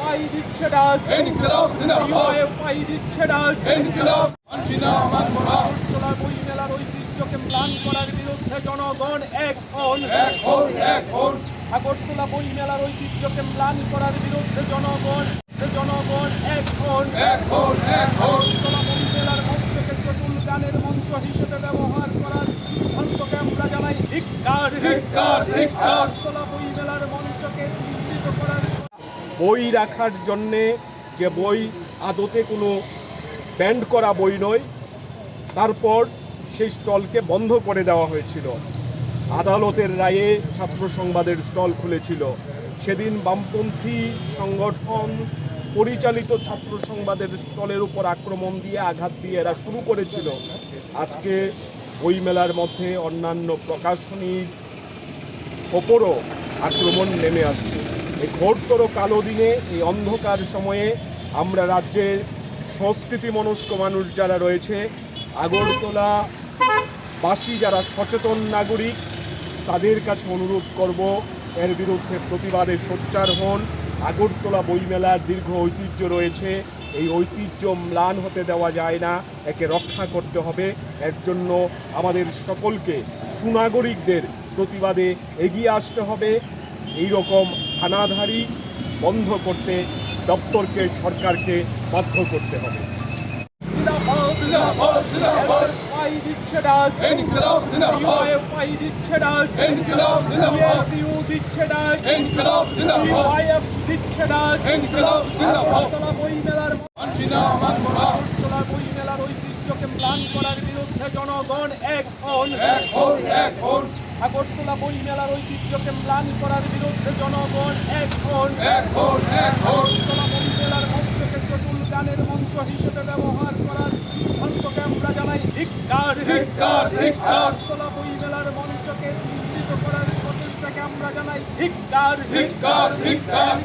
পাই দিচ্ছে ডাক। ইনকিলাব জিন্দাবাদ। পাই দিচ্ছে ডাক। ইনকিলাব মানছি না মানবো না আগরতলা বই মেলার ঐতিহ্যকে ম্লান করার বিরুদ্ধে জনগণ এক হন। এক হন এক হন। আগরতলা বই মেলার ঐতিহ্যকে ম্লান করার বিরুদ্ধে জনগণ জনগণ এক হন। এক হন এক হন। আগরতলা বই মেলার মঞ্চকে চটুল গানের মঞ্চ হিসেবে ব্যবহার করার সিদ্ধান্তকে আমরা জানাই ধিক্কার। ধিক্কার, ধিক্কার। আগরতলা বই মেলার মঞ্চকে বই রাখার জন্যে যে বই আদতে কোনো ব্যান্ড করা বই নয়, তারপর সেই স্টলকে বন্ধ করে দেওয়া হয়েছিল। আদালতের রায়ে ছাত্র সংবাদের স্টল খুলেছিল। সেদিন বামপন্থী সংগঠন পরিচালিত ছাত্র সংবাদের স্টলের উপর আক্রমণ দিয়ে আঘাত দিয়ে এরা শুরু করেছিল। আজকে বইমেলার মধ্যে অন্যান্য প্রকাশনীর ওপরও আক্রমণ নেমে আসছে। ঘোরতর কালো দিনে, এই অন্ধকার সময়ে আমরা রাজ্যের সংস্কৃতি মনস্ক মানুষ যারা রয়েছে, আগরতলা বাসী যারা সচেতন নাগরিক, তাদের কাছে অনুরোধ করব, এর বিরুদ্ধে প্রতিবাদে সোচ্চার হন। আগরতলা বইমেলার দীর্ঘ ঐতিহ্য রয়েছে, এই ঐতিহ্য ম্লান হতে দেওয়া যায় না, একে রক্ষা করতে হবে। এর জন্য আমাদের সকলকে সুনাগরিকদের প্রতিবাদে এগিয়ে আসতে হবে। এই রকম হানাধারি বন্ধ করতে দপ্তরকে সরকারকে বাধ্য করতে হবে। ঐতিহ্যকে ম্লান করার বিরুদ্ধে জনগণ এক হন। এক হন আগরতলা বই মেলার ঐতিহ্যকে ম্লান করার বিরুদ্ধে জনগণ এখন এখন আগরতলা বই মেলার মঞ্চকে চটুল গানের মঞ্চ হিসেবে ব্যবহার করার সিদ্ধান্তকে আমরা জানাই ধিক্কার। ধিক্কার, ধিক্কার। আগরতলা বই মেলার মঞ্চকে নিশ্চিত করার প্রচেষ্টাকে আমরা জানাই ধিক্কার। ধিক্কার ধিক্কার।